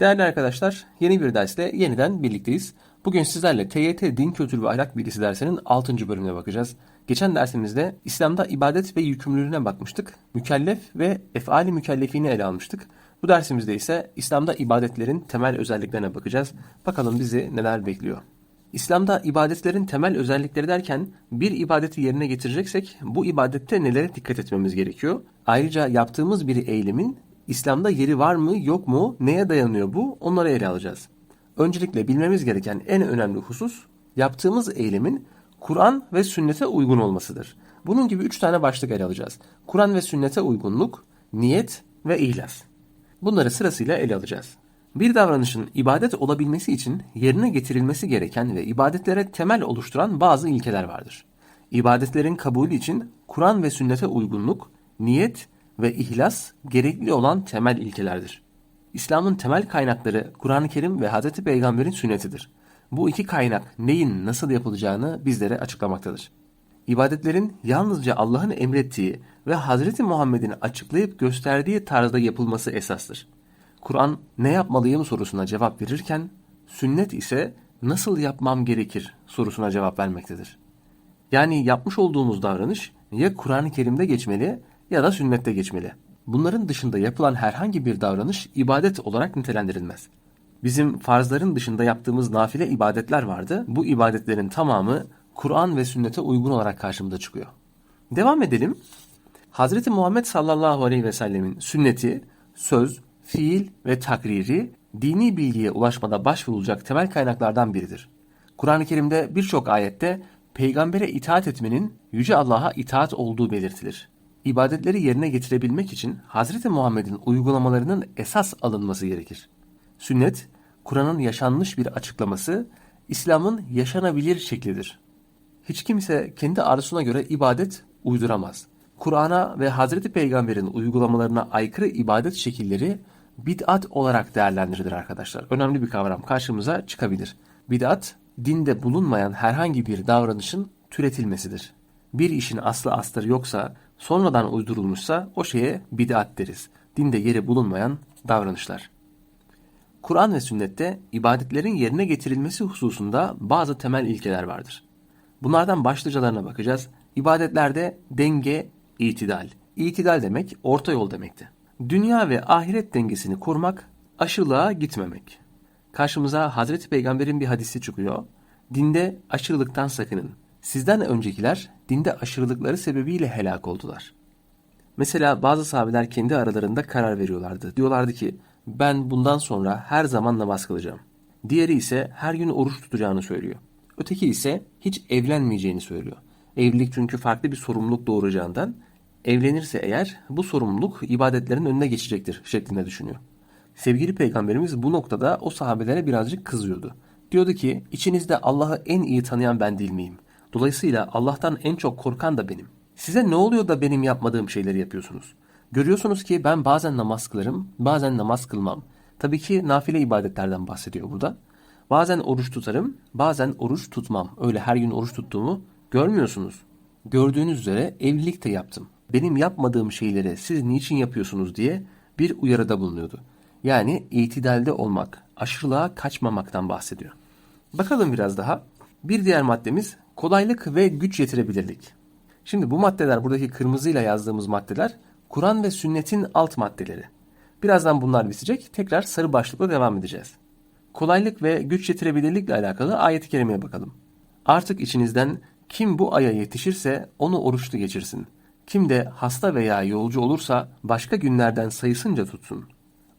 Değerli arkadaşlar, yeni bir dersle yeniden birlikteyiz. Bugün sizlerle TYT Din Kültürü ve Ahlak Bilgisi dersinin 6. bölümüne bakacağız. Geçen dersimizde İslam'da ibadet ve yükümlülüğüne bakmıştık. Mükellef ve efali mükellefini ele almıştık. Bu dersimizde ise İslam'da ibadetlerin temel özelliklerine bakacağız. Bakalım bizi neler bekliyor. İslam'da ibadetlerin temel özellikleri derken bir ibadeti yerine getireceksek bu ibadette nelere dikkat etmemiz gerekiyor? Ayrıca yaptığımız bir eylemin İslam'da yeri var mı yok mu neye dayanıyor bu onları ele alacağız. Öncelikle bilmemiz gereken en önemli husus yaptığımız eylemin Kur'an ve sünnete uygun olmasıdır. Bunun gibi üç tane başlık ele alacağız. Kur'an ve sünnete uygunluk, niyet ve ihlas. Bunları sırasıyla ele alacağız. Bir davranışın ibadet olabilmesi için yerine getirilmesi gereken ve ibadetlere temel oluşturan bazı ilkeler vardır. İbadetlerin kabulü için Kur'an ve sünnete uygunluk, niyet ve ihlas gerekli olan temel ilkelerdir. İslam'ın temel kaynakları Kur'an-ı Kerim ve Hz. Peygamber'in sünnetidir. Bu iki kaynak neyin nasıl yapılacağını bizlere açıklamaktadır. İbadetlerin yalnızca Allah'ın emrettiği ve Hz. Muhammed'in açıklayıp gösterdiği tarzda yapılması esastır. Kur'an ne yapmalıyım sorusuna cevap verirken, sünnet ise nasıl yapmam gerekir sorusuna cevap vermektedir. Yani yapmış olduğumuz davranış ya Kur'an-ı Kerim'de geçmeli ya da sünnette geçmeli. Bunların dışında yapılan herhangi bir davranış ibadet olarak nitelendirilmez. Bizim farzların dışında yaptığımız nafile ibadetler vardı. Bu ibadetlerin tamamı Kur'an ve sünnete uygun olarak karşımıza çıkıyor. Devam edelim. Hazreti Muhammed sallallahu aleyhi ve sellemin sünneti, söz, fiil ve takriri dini bilgiye ulaşmada başvurulacak temel kaynaklardan biridir. Kur'an-ı Kerim'de birçok ayette peygambere itaat etmenin yüce Allah'a itaat olduğu belirtilir. İbadetleri yerine getirebilmek için Hz. Muhammed'in uygulamalarının esas alınması gerekir. Sünnet, Kur'an'ın yaşanmış bir açıklaması, İslam'ın yaşanabilir şeklidir. Hiç kimse kendi arzusuna göre ibadet uyduramaz. Kur'an'a ve Hazreti Peygamber'in uygulamalarına aykırı ibadet şekilleri bid'at olarak değerlendirilir arkadaşlar. Önemli bir kavram karşımıza çıkabilir. Bid'at, dinde bulunmayan herhangi bir davranışın türetilmesidir. Bir işin aslı astarı yoksa, sonradan uydurulmuşsa o şeye bid'at deriz. Dinde yeri bulunmayan davranışlar. Kur'an ve sünnette ibadetlerin yerine getirilmesi hususunda bazı temel ilkeler vardır. Bunlardan başlıcalarına bakacağız. İbadetlerde denge, itidal. İtidal demek orta yol demekti. Dünya ve ahiret dengesini kurmak, aşırılığa gitmemek. Karşımıza Hazreti Peygamber'in bir hadisi çıkıyor. Dinde aşırılıktan sakının. Sizden öncekiler dinde aşırılıkları sebebiyle helak oldular. Mesela bazı sahabeler kendi aralarında karar veriyorlardı. Diyorlardı ki ben bundan sonra her zaman namaz kılacağım. Diğeri ise her gün oruç tutacağını söylüyor. Öteki ise hiç evlenmeyeceğini söylüyor. Evlilik çünkü farklı bir sorumluluk doğuracağından evlenirse eğer bu sorumluluk ibadetlerin önüne geçecektir şeklinde düşünüyor. Sevgili peygamberimiz bu noktada o sahabelere birazcık kızıyordu. Diyordu ki içinizde Allah'ı en iyi tanıyan ben değil miyim? Dolayısıyla Allah'tan en çok korkan da benim. Size ne oluyor da benim yapmadığım şeyleri yapıyorsunuz? Görüyorsunuz ki ben bazen namaz kılarım, bazen namaz kılmam. Tabii ki nafile ibadetlerden bahsediyor burada. Bazen oruç tutarım, bazen oruç tutmam. Öyle her gün oruç tuttuğumu görmüyorsunuz. Gördüğünüz üzere evlilik de yaptım. Benim yapmadığım şeyleri siz niçin yapıyorsunuz diye bir uyarıda bulunuyordu. Yani itidalde olmak, aşırılığa kaçmamaktan bahsediyor. Bakalım biraz daha. Bir diğer maddemiz kolaylık ve güç yetirebilirlik. Şimdi bu maddeler buradaki kırmızıyla yazdığımız maddeler Kur'an ve sünnetin alt maddeleri. Birazdan bunlar bitecek. Tekrar sarı başlıkla devam edeceğiz. Kolaylık ve güç yetirebilirlikle alakalı ayet-i kerimeye bakalım. Artık içinizden kim bu aya yetişirse onu oruçlu geçirsin. Kim de hasta veya yolcu olursa başka günlerden sayısınca tutsun.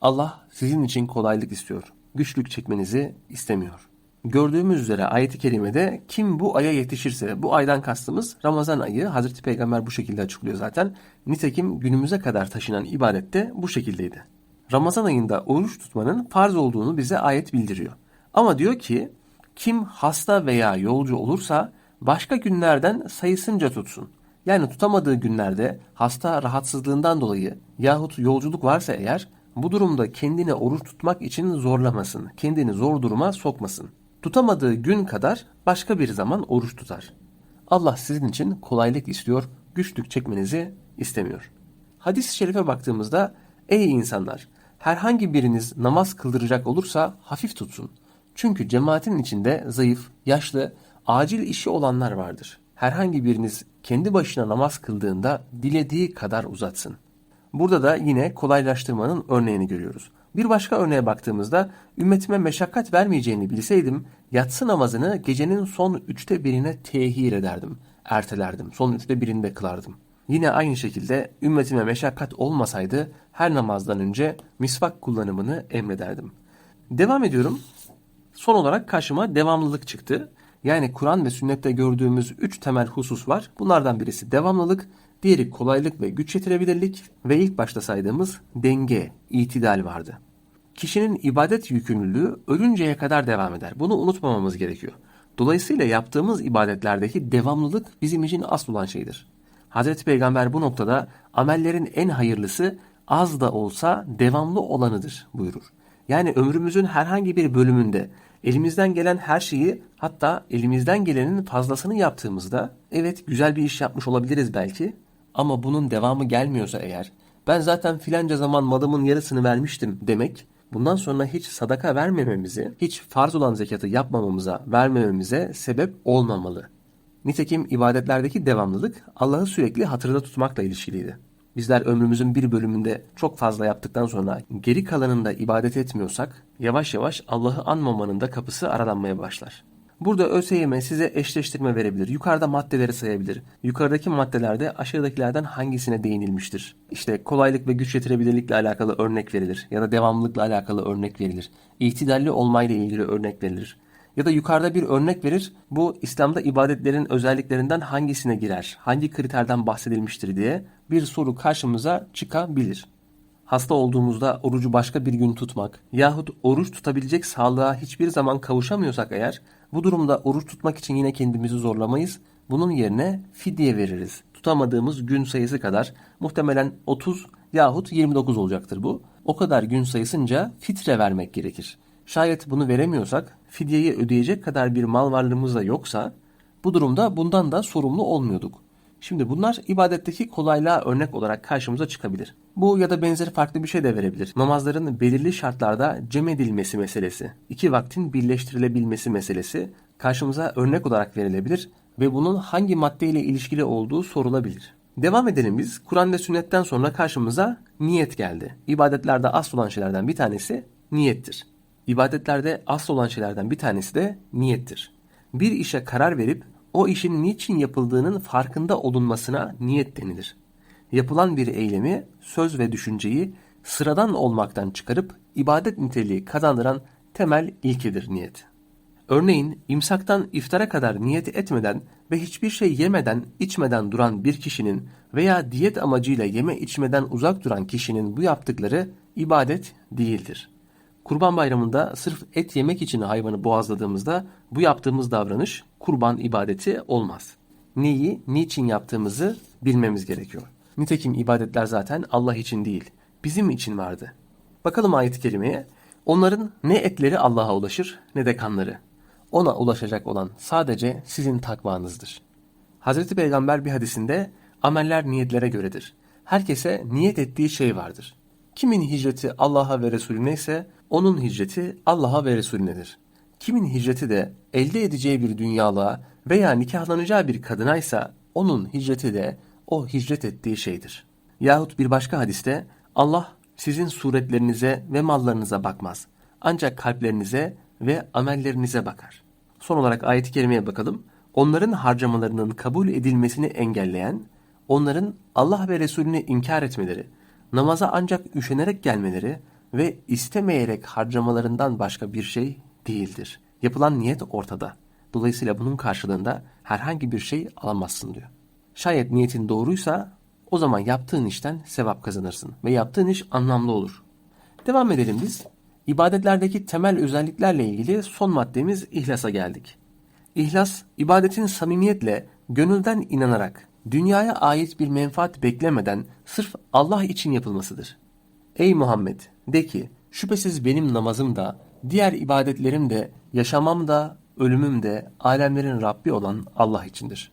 Allah sizin için kolaylık istiyor. Güçlük çekmenizi istemiyor. Gördüğümüz üzere ayet-i kerimede kim bu aya yetişirse bu aydan kastımız Ramazan ayı Hazreti Peygamber bu şekilde açıklıyor zaten. Nitekim günümüze kadar taşınan ibadette bu şekildeydi. Ramazan ayında oruç tutmanın farz olduğunu bize ayet bildiriyor. Ama diyor ki kim hasta veya yolcu olursa başka günlerden sayısınca tutsun. Yani tutamadığı günlerde hasta rahatsızlığından dolayı yahut yolculuk varsa eğer bu durumda kendine oruç tutmak için zorlamasın. Kendini zor duruma sokmasın. Tutamadığı gün kadar başka bir zaman oruç tutar. Allah sizin için kolaylık istiyor, güçlük çekmenizi istemiyor. Hadis-i şerife baktığımızda ey insanlar Herhangi biriniz namaz kıldıracak olursa hafif tutsun. Çünkü cemaatin içinde zayıf, yaşlı, acil işi olanlar vardır. Herhangi biriniz kendi başına namaz kıldığında dilediği kadar uzatsın. Burada da yine kolaylaştırmanın örneğini görüyoruz. Bir başka örneğe baktığımızda ümmetime meşakkat vermeyeceğini bilseydim yatsı namazını gecenin son üçte birine tehir ederdim, ertelerdim, son üçte birinde kılardım. Yine aynı şekilde ümmetime meşakkat olmasaydı her namazdan önce misvak kullanımını emrederdim. Devam ediyorum. Son olarak karşıma devamlılık çıktı. Yani Kur'an ve sünnette gördüğümüz üç temel husus var. Bunlardan birisi devamlılık, diğeri kolaylık ve güç yetirebilirlik ve ilk başta saydığımız denge, itidal vardı. Kişinin ibadet yükümlülüğü ölünceye kadar devam eder. Bunu unutmamamız gerekiyor. Dolayısıyla yaptığımız ibadetlerdeki devamlılık bizim için asıl olan şeydir. Hazreti Peygamber bu noktada amellerin en hayırlısı az da olsa devamlı olanıdır buyurur. Yani ömrümüzün herhangi bir bölümünde elimizden gelen her şeyi hatta elimizden gelenin fazlasını yaptığımızda evet güzel bir iş yapmış olabiliriz belki ama bunun devamı gelmiyorsa eğer ben zaten filanca zaman malımın yarısını vermiştim demek bundan sonra hiç sadaka vermememizi, hiç farz olan zekatı yapmamamıza, vermememize sebep olmamalı. Nitekim ibadetlerdeki devamlılık Allah'ı sürekli hatırda tutmakla ilişkiliydi. Bizler ömrümüzün bir bölümünde çok fazla yaptıktan sonra geri kalanında ibadet etmiyorsak yavaş yavaş Allah'ı anmamanın da kapısı aralanmaya başlar. Burada ÖSYM size eşleştirme verebilir. Yukarıda maddeleri sayabilir. Yukarıdaki maddelerde aşağıdakilerden hangisine değinilmiştir? İşte kolaylık ve güç yetirebilirlikle alakalı örnek verilir. Ya da devamlılıkla alakalı örnek verilir. İhtidalli olmayla ilgili örnek verilir. Ya da yukarıda bir örnek verir. Bu İslam'da ibadetlerin özelliklerinden hangisine girer? Hangi kriterden bahsedilmiştir diye bir soru karşımıza çıkabilir. Hasta olduğumuzda orucu başka bir gün tutmak yahut oruç tutabilecek sağlığa hiçbir zaman kavuşamıyorsak eğer bu durumda oruç tutmak için yine kendimizi zorlamayız. Bunun yerine fidye veririz. Tutamadığımız gün sayısı kadar muhtemelen 30 yahut 29 olacaktır bu. O kadar gün sayısınca fitre vermek gerekir. Şayet bunu veremiyorsak, fidyeyi ödeyecek kadar bir mal varlığımız da yoksa bu durumda bundan da sorumlu olmuyorduk. Şimdi bunlar ibadetteki kolaylığa örnek olarak karşımıza çıkabilir. Bu ya da benzeri farklı bir şey de verebilir. Namazların belirli şartlarda cem edilmesi meselesi, iki vaktin birleştirilebilmesi meselesi karşımıza örnek olarak verilebilir ve bunun hangi maddeyle ilişkili olduğu sorulabilir. Devam edelim biz. Kur'an ve sünnetten sonra karşımıza niyet geldi. İbadetlerde asıl olan şeylerden bir tanesi niyettir. İbadetlerde asıl olan şeylerden bir tanesi de niyettir. Bir işe karar verip o işin niçin yapıldığının farkında olunmasına niyet denilir. Yapılan bir eylemi, söz ve düşünceyi sıradan olmaktan çıkarıp ibadet niteliği kazandıran temel ilkedir niyet. Örneğin imsaktan iftara kadar niyet etmeden ve hiçbir şey yemeden içmeden duran bir kişinin veya diyet amacıyla yeme içmeden uzak duran kişinin bu yaptıkları ibadet değildir. Kurban bayramında sırf et yemek için hayvanı boğazladığımızda bu yaptığımız davranış kurban ibadeti olmaz. Neyi, niçin yaptığımızı bilmemiz gerekiyor. Nitekim ibadetler zaten Allah için değil, bizim için vardı. Bakalım ayet-i kerimeye. Onların ne etleri Allah'a ulaşır ne de kanları. Ona ulaşacak olan sadece sizin takvanızdır. Hazreti Peygamber bir hadisinde ameller niyetlere göredir. Herkese niyet ettiği şey vardır. Kimin hicreti Allah'a ve Resulüne ise onun hicreti Allah'a ve Resulünedir. Kimin hicreti de elde edeceği bir dünyalığa veya nikahlanacağı bir kadınaysa onun hicreti de o hicret ettiği şeydir. Yahut bir başka hadiste Allah sizin suretlerinize ve mallarınıza bakmaz. Ancak kalplerinize ve amellerinize bakar. Son olarak ayet-i kerimeye bakalım. Onların harcamalarının kabul edilmesini engelleyen, onların Allah ve Resulünü inkar etmeleri, namaza ancak üşenerek gelmeleri ve istemeyerek harcamalarından başka bir şey değildir. Yapılan niyet ortada. Dolayısıyla bunun karşılığında herhangi bir şey alamazsın diyor. Şayet niyetin doğruysa o zaman yaptığın işten sevap kazanırsın ve yaptığın iş anlamlı olur. Devam edelim biz. İbadetlerdeki temel özelliklerle ilgili son maddemiz ihlasa geldik. İhlas, ibadetin samimiyetle, gönülden inanarak, dünyaya ait bir menfaat beklemeden sırf Allah için yapılmasıdır. Ey Muhammed! De ki, şüphesiz benim namazım da, diğer ibadetlerim de, yaşamam da, ölümüm de, alemlerin Rabbi olan Allah içindir.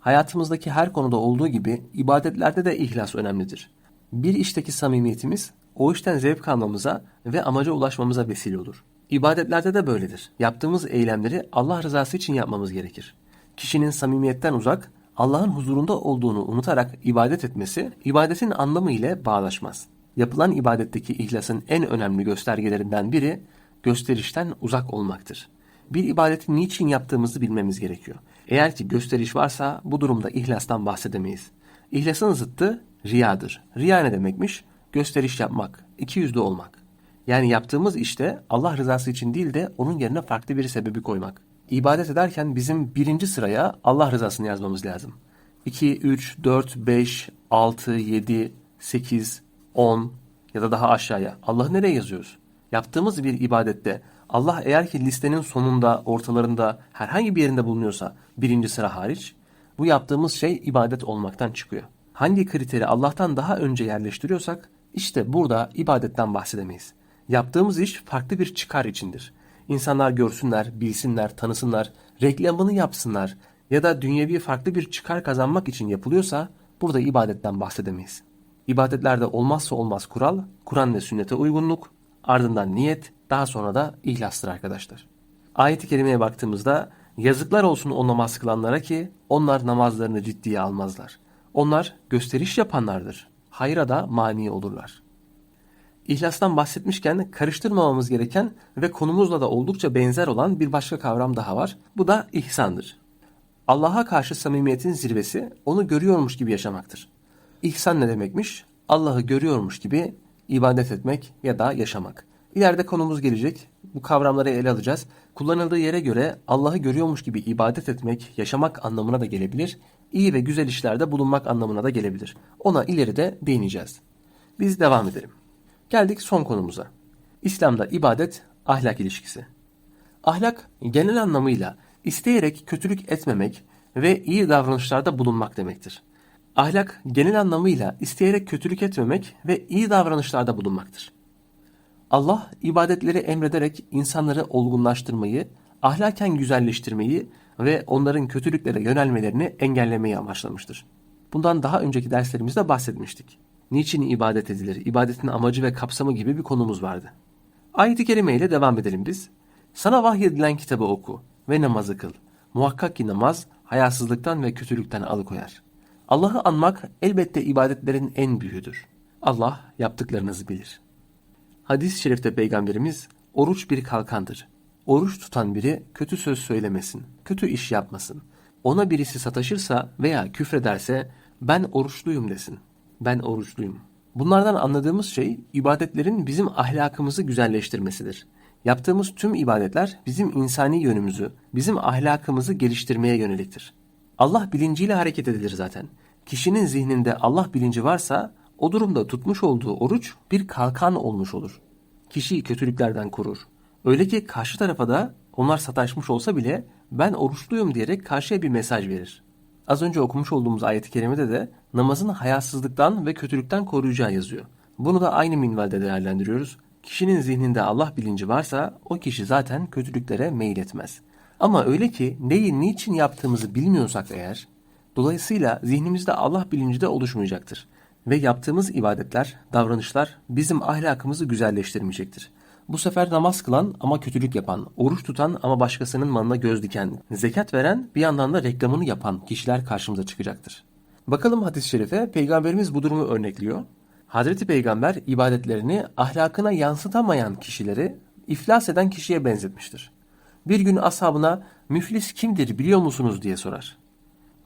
Hayatımızdaki her konuda olduğu gibi ibadetlerde de ihlas önemlidir. Bir işteki samimiyetimiz o işten zevk almamıza ve amaca ulaşmamıza vesile olur. İbadetlerde de böyledir. Yaptığımız eylemleri Allah rızası için yapmamız gerekir. Kişinin samimiyetten uzak, Allah'ın huzurunda olduğunu unutarak ibadet etmesi, ibadetin anlamı ile bağlaşmaz. Yapılan ibadetteki ihlasın en önemli göstergelerinden biri gösterişten uzak olmaktır. Bir ibadeti niçin yaptığımızı bilmemiz gerekiyor. Eğer ki gösteriş varsa bu durumda ihlastan bahsedemeyiz. İhlasın zıttı riyadır. Riya ne demekmiş? Gösteriş yapmak, iki yüzlü olmak. Yani yaptığımız işte Allah rızası için değil de onun yerine farklı bir sebebi koymak. İbadet ederken bizim birinci sıraya Allah rızasını yazmamız lazım. 2, 3, 4, 5, 6, 7, 8, 10 ya da daha aşağıya. Allah'ı nereye yazıyoruz? Yaptığımız bir ibadette Allah eğer ki listenin sonunda, ortalarında, herhangi bir yerinde bulunuyorsa birinci sıra hariç, bu yaptığımız şey ibadet olmaktan çıkıyor. Hangi kriteri Allah'tan daha önce yerleştiriyorsak, işte burada ibadetten bahsedemeyiz. Yaptığımız iş farklı bir çıkar içindir. İnsanlar görsünler, bilsinler, tanısınlar, reklamını yapsınlar ya da dünyevi farklı bir çıkar kazanmak için yapılıyorsa burada ibadetten bahsedemeyiz. İbadetlerde olmazsa olmaz kural, Kur'an ve sünnete uygunluk, ardından niyet, daha sonra da ihlastır arkadaşlar. Ayet-i kerimeye baktığımızda yazıklar olsun o namaz kılanlara ki onlar namazlarını ciddiye almazlar. Onlar gösteriş yapanlardır. Hayra da mani olurlar. İhlastan bahsetmişken karıştırmamamız gereken ve konumuzla da oldukça benzer olan bir başka kavram daha var. Bu da ihsandır. Allah'a karşı samimiyetin zirvesi onu görüyormuş gibi yaşamaktır. İhsan ne demekmiş? Allah'ı görüyormuş gibi ibadet etmek ya da yaşamak. İleride konumuz gelecek. Bu kavramları ele alacağız. Kullanıldığı yere göre Allah'ı görüyormuş gibi ibadet etmek, yaşamak anlamına da gelebilir. İyi ve güzel işlerde bulunmak anlamına da gelebilir. Ona ileride değineceğiz. Biz devam edelim. Geldik son konumuza. İslam'da ibadet ahlak ilişkisi. Ahlak genel anlamıyla isteyerek kötülük etmemek ve iyi davranışlarda bulunmak demektir. Ahlak genel anlamıyla isteyerek kötülük etmemek ve iyi davranışlarda bulunmaktır. Allah ibadetleri emrederek insanları olgunlaştırmayı, ahlaken güzelleştirmeyi ve onların kötülüklere yönelmelerini engellemeyi amaçlamıştır. Bundan daha önceki derslerimizde bahsetmiştik. Niçin ibadet edilir, ibadetin amacı ve kapsamı gibi bir konumuz vardı. Ayet-i kerime ile devam edelim biz. Sana vahyedilen kitabı oku ve namazı kıl. Muhakkak ki namaz hayasızlıktan ve kötülükten alıkoyar. Allah'ı anmak elbette ibadetlerin en büyüğüdür. Allah yaptıklarınızı bilir. Hadis-i şerifte peygamberimiz oruç bir kalkandır. Oruç tutan biri kötü söz söylemesin, kötü iş yapmasın. Ona birisi sataşırsa veya küfrederse ben oruçluyum desin. Ben oruçluyum. Bunlardan anladığımız şey ibadetlerin bizim ahlakımızı güzelleştirmesidir. Yaptığımız tüm ibadetler bizim insani yönümüzü, bizim ahlakımızı geliştirmeye yöneliktir. Allah bilinciyle hareket edilir zaten. Kişinin zihninde Allah bilinci varsa o durumda tutmuş olduğu oruç bir kalkan olmuş olur. Kişiyi kötülüklerden korur. Öyle ki karşı tarafa da onlar sataşmış olsa bile ben oruçluyum diyerek karşıya bir mesaj verir. Az önce okumuş olduğumuz ayet-i kerimede de namazın hayasızlıktan ve kötülükten koruyacağı yazıyor. Bunu da aynı minvalde değerlendiriyoruz. Kişinin zihninde Allah bilinci varsa o kişi zaten kötülüklere meyil etmez. Ama öyle ki neyi niçin yaptığımızı bilmiyorsak eğer, dolayısıyla zihnimizde Allah bilinci de oluşmayacaktır. Ve yaptığımız ibadetler, davranışlar bizim ahlakımızı güzelleştirmeyecektir. Bu sefer namaz kılan ama kötülük yapan, oruç tutan ama başkasının malına göz diken, zekat veren bir yandan da reklamını yapan kişiler karşımıza çıkacaktır. Bakalım hadis-i şerife peygamberimiz bu durumu örnekliyor. Hazreti Peygamber ibadetlerini ahlakına yansıtamayan kişileri iflas eden kişiye benzetmiştir. Bir gün ashabına müflis kimdir biliyor musunuz diye sorar.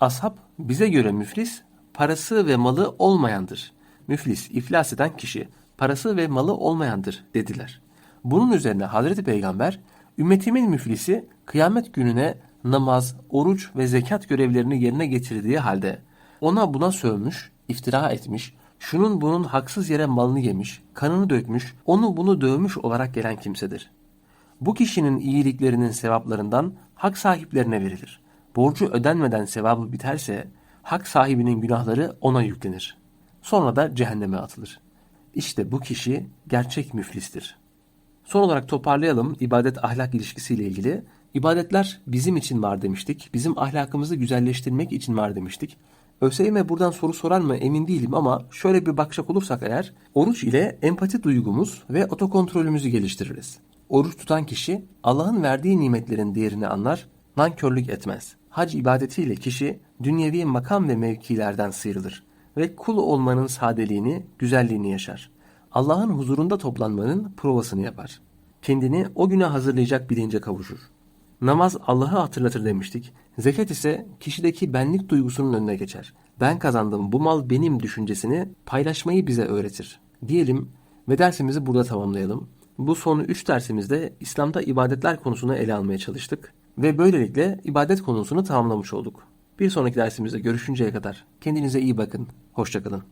Ashab bize göre müflis parası ve malı olmayandır. Müflis iflas eden kişi parası ve malı olmayandır dediler. Bunun üzerine Hazreti Peygamber ümmetimin müflisi kıyamet gününe namaz, oruç ve zekat görevlerini yerine getirdiği halde ona buna sövmüş, iftira etmiş, şunun bunun haksız yere malını yemiş, kanını dökmüş, onu bunu dövmüş olarak gelen kimsedir. Bu kişinin iyiliklerinin sevaplarından hak sahiplerine verilir. Borcu ödenmeden sevabı biterse hak sahibinin günahları ona yüklenir. Sonra da cehenneme atılır. İşte bu kişi gerçek müflistir. Son olarak toparlayalım ibadet ahlak ilişkisiyle ilgili. İbadetler bizim için var demiştik. Bizim ahlakımızı güzelleştirmek için var demiştik. ÖSYM buradan soru sorar mı emin değilim ama şöyle bir bakacak olursak eğer oruç ile empati duygumuz ve otokontrolümüzü geliştiririz. Oruç tutan kişi Allah'ın verdiği nimetlerin değerini anlar, nankörlük etmez. Hac ibadetiyle kişi dünyevi makam ve mevkilerden sıyrılır ve kul olmanın sadeliğini, güzelliğini yaşar. Allah'ın huzurunda toplanmanın provasını yapar. Kendini o güne hazırlayacak bilince kavuşur. Namaz Allah'ı hatırlatır demiştik. Zekat ise kişideki benlik duygusunun önüne geçer. Ben kazandım bu mal benim düşüncesini paylaşmayı bize öğretir. Diyelim ve dersimizi burada tamamlayalım. Bu son 3 dersimizde İslam'da ibadetler konusunu ele almaya çalıştık. Ve böylelikle ibadet konusunu tamamlamış olduk. Bir sonraki dersimizde görüşünceye kadar kendinize iyi bakın. Hoşçakalın.